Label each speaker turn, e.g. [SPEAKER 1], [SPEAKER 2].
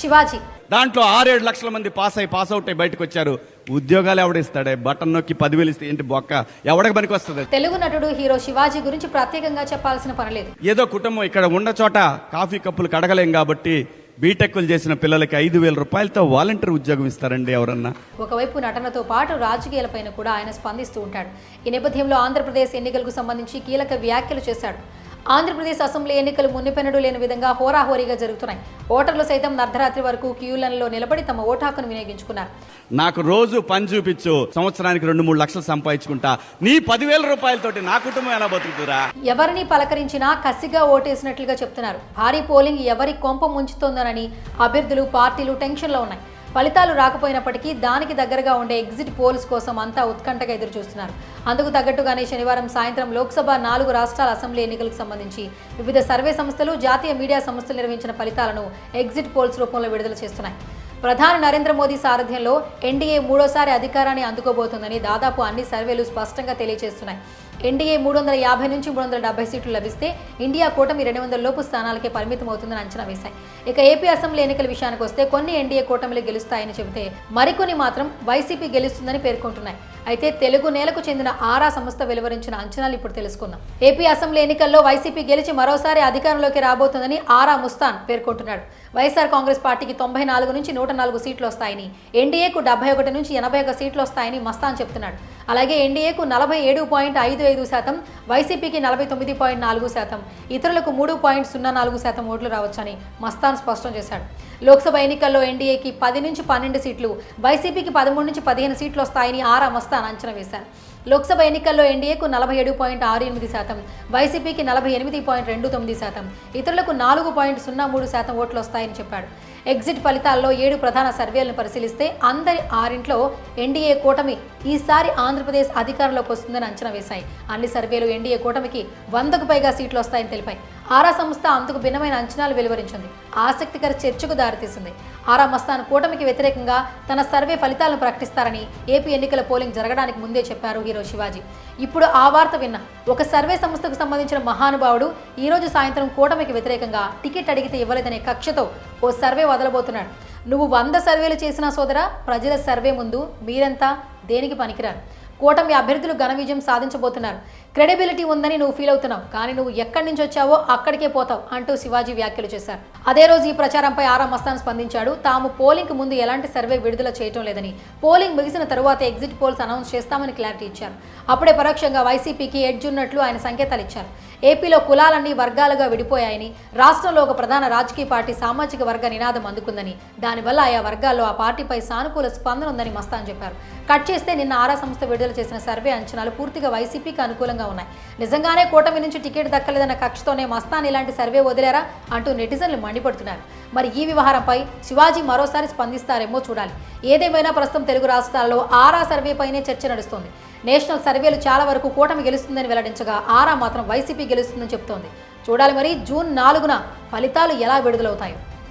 [SPEAKER 1] శివాజీ.
[SPEAKER 2] దాంట్లో ఆరేడు లక్షల మంది పాస్ అయి పాస్ అవుట్ అయి బయటకు వచ్చారు. ఉద్యోగాలు ఎవడిస్తాడే బటన్ నొక్కి పదివేలు ఇస్తే ఏంటి బొక్క? ఎవడికి పనికి వస్తుంది?
[SPEAKER 1] తెలుగు నటుడు హీరో శివాజీ గురించి ప్రత్యేకంగా చెప్పాల్సిన పనిలేదు
[SPEAKER 2] ఏదో కుటుంబం ఇక్కడ ఉన్న చోట కాఫీ కప్పులు కడగలేం కాబట్టి బీటెక్లు చేసిన పిల్లలకి ఐదు వేల రూపాయలతో వాలంటీర్ ఉద్యోగం ఇస్తారండి ఎవరన్నా?
[SPEAKER 1] ఒకవైపు నటనతో పాటు రాజకీయాలపైన కూడా ఆయన స్పందిస్తూ ఉంటాడు. ఈ నేపథ్యంలో ఆంధ్రప్రదేశ్ ఎన్నికలకు సంబంధించి కీలక వ్యాఖ్యలు చేశాడు. ఆంధ్రప్రదేశ్ అసెంబ్లీ ఎన్నికలు మునిపెన్నడు లేని విధంగా హోరాహోరీగా జరుగుతున్నాయి. ఓటర్లు సైతం అర్ధరాత్రి వరకు క్యూలైన్లో నిలబడి తమ ఓటు హక్కును వినియోగించుకున్నారు.
[SPEAKER 2] నాకు రోజు పని చూపించు సంవత్సరానికి రెండు మూడు లక్షలు సంపాదించుకుంటా. నీ పదివేల రూపాయలతోటి నా కుటుంబం ఎలా బతుకుతురా
[SPEAKER 1] ఎవరిని పలకరించినా కసిగా ఓటేసినట్లుగా చెప్తున్నారు. భారీ పోలింగ్ ఎవరి కొంప ముంచుతోందోనని అభ్యర్థులు పార్టీలు టెన్షన్లో ఉన్నాయి. ఫలితాలు రాకపోయినప్పటికీ దానికి దగ్గరగా ఉండే ఎగ్జిట్ పోల్స్ కోసం అంతా ఉత్కంఠగా ఎదురుచూస్తున్నారు. అందుకు తగ్గట్టుగానే శనివారం సాయంత్రం లోక్సభ నాలుగు రాష్ట్రాల అసెంబ్లీ ఎన్నికలకు సంబంధించి వివిధ సర్వే సంస్థలు జాతీయ మీడియా సంస్థలు నిర్వహించిన ఫలితాలను ఎగ్జిట్ పోల్స్ రూపంలో విడుదల చేస్తున్నాయి. ప్రధాని నరేంద్ర మోదీ సారథ్యంలో ఎన్డీఏ మూడోసారి అధికారాన్ని అందుకోబోతోందని దాదాపు అన్ని సర్వేలు స్పష్టంగా తెలియజేస్తున్నాయి. ఎన్డీఏ మూడు వందల యాభై నుంచి మూడు వందల డెబ్బై సీట్లు లభిస్తే ఇండియా కూటమి రెండు వందల లోపు స్థానాలకే పరిమితం అవుతుందని అంచనా వేశాయి. ఇక ఏపీ అసెంబ్లీ ఎన్నికల విషయానికి వస్తే కొన్ని ఎన్డీఏ కూటమిలు గెలుస్తాయని చెబితే మరికొన్ని మాత్రం వైసీపీ గెలుస్తుందని పేర్కొంటున్నాయి. అయితే తెలుగు నేలకు చెందిన ఆరా సంస్థ వెలువరించిన అంచనాలు ఇప్పుడు తెలుసుకుందాం. ఏపీ అసెంబ్లీ ఎన్నికల్లో వైసీపీ గెలిచి మరోసారి అధికారంలోకి రాబోతుందని ఆరా ముస్తాన్ పేర్కొంటున్నాడు. వైఎస్ఆర్ కాంగ్రెస్ పార్టీకి తొంభై నాలుగు నుంచి నూట నాలుగు సీట్లు వస్తాయని ఎన్డీఏకు డెబ్బై ఒకటి నుంచి ఎనభై ఒక సీట్లు వస్తాయని మస్తాన్ చెప్తున్నాడు. అలాగే ఎన్డీఏకు నలభై ఏడు పాయింట్ ఐదు ఐదు శాతం వైసీపీకి నలభై తొమ్మిది పాయింట్ నాలుగు శాతం. ఇతరులకు మూడు పాయింట్ సున్నా నాలుగు శాతం ఓట్లు రావచ్చని మస్తాన్ స్పష్టం చేశాడు. లోక్సభ ఎన్నికల్లో ఎన్డీఏకి పది నుంచి పన్నెండు సీట్లు వైసీపీకి పదమూడు నుంచి పదిహేను సీట్లు వస్తాయని ఆరా మస్తాన్ అంచనా వేశారు. లోక్సభ ఎన్నికల్లో ఎన్డీఏకు నలభై ఏడు పాయింట్ ఆరు ఎనిమిది శాతం వైసీపీకి నలభై ఎనిమిది పాయింట్ రెండు తొమ్మిది శాతం ఇతరులకు నాలుగు పాయింట్ సున్నా మూడు శాతం ఓట్లు వస్తాయని చెప్పాడు. ఎగ్జిట్ ఫలితాల్లో ఏడు ప్రధాన సర్వేలను పరిశీలిస్తే అందరి ఆరింట్లో ఎన్డీఏ కూటమి ఈసారి ఆంధ్రప్రదేశ్ అధికారంలోకి వస్తుందని అంచనా వేశాయి. అన్ని సర్వేలు ఎన్డీఏ కూటమికి వందకు పైగా సీట్లు వస్తాయని తెలిపాయి. ఆరా సంస్థ అందుకు భిన్నమైన అంచనాలు వెలువరించింది. ఆసక్తికర చర్చకు దారితీసింది. ఆరా మస్తాన్ కూటమికి వ్యతిరేకంగా తన సర్వే ఫలితాలను ప్రకటిస్తారని ఏపీ ఎన్నికల పోలింగ్ జరగడానికి ముందే చెప్పారు హీరో శివాజీ. ఇప్పుడు ఆ వార్త విన్న ఒక సర్వే సంస్థకు సంబంధించిన మహానుభావుడు ఈ రోజు సాయంత్రం కూటమికి వ్యతిరేకంగా టికెట్ అడిగితే ఇవ్వలేదనే కక్షతో ఓ సర్వే వదలబోతున్నాడు. నువ్వు వంద సర్వేలు చేసిన సోదరా ప్రజల సర్వే ముందు మీరంతా దేనికి పనికిరారు? కూటమి అభ్యర్థులు ఘన విజయం సాధించబోతున్నారు. క్రెడిబిలిటీ ఉందని నువ్వు ఫీల్ అవుతున్నావు. కానీ నువ్వు ఎక్కడి నుంచి వచ్చావో అక్కడికే పోతావు అంటూ శివాజీ వ్యాఖ్యలు చేశారు. అదే రోజు ఈ ప్రచారంపై ఆరా మస్తాన్ స్పందించాడు. తాము పోలింగ్ ముందు ఎలాంటి సర్వే విడుదల చేయటం లేదని పోలింగ్ ముగిసిన తరువాత ఎగ్జిట్ పోల్స్ అనౌన్స్ చేస్తామని క్లారిటీ ఇచ్చారు. అప్పుడే పరోక్షంగా వైసీపీకి ఎడ్జ్ ఉన్నట్లు ఆయన సంకేతాలు ఇచ్చారు. ఏపీలో కులాలన్నీ వర్గాలుగా విడిపోయాయని రాష్ట్రంలో ఒక ప్రధాన రాజకీయ పార్టీ సామాజిక వర్గ నినాదం అందుకుందని దానివల్ల ఆయా వర్గాల్లో ఆ పార్టీపై సానుకూల స్పందన ఉందని మస్తాన్ చెప్పారు. కట్ చేస్తే నిన్న ఆరా సంస్థ విడుదల విడుదల చేసిన సర్వే అంచనాలు పూర్తిగా వైసీపీకి అనుకూలంగా ఉన్నాయి. నిజంగానే కూటమి నుంచి టికెట్ దక్కలేదన్న కక్షతోనే మస్తాన్ ఇలాంటి సర్వే వదిలేరా అంటూ నెటిజన్లు మండిపడుతున్నారు. మరి ఈ వ్యవహారంపై శివాజీ మరోసారి స్పందిస్తారేమో చూడాలి. ఏదేమైనా ప్రస్తుతం తెలుగు రాష్ట్రాల్లో ఆరా సర్వేపైనే చర్చ నడుస్తోంది. నేషనల్ సర్వేలు చాలా వరకు కూటమి గెలుస్తుందని వెల్లడించగా ఆరా మాత్రం వైసీపీ గెలుస్తుందని చెప్తోంది. చూడాలి మరి జూన్ నాలుగున ఫలితాలు ఎలా విడుదలవుతాయో.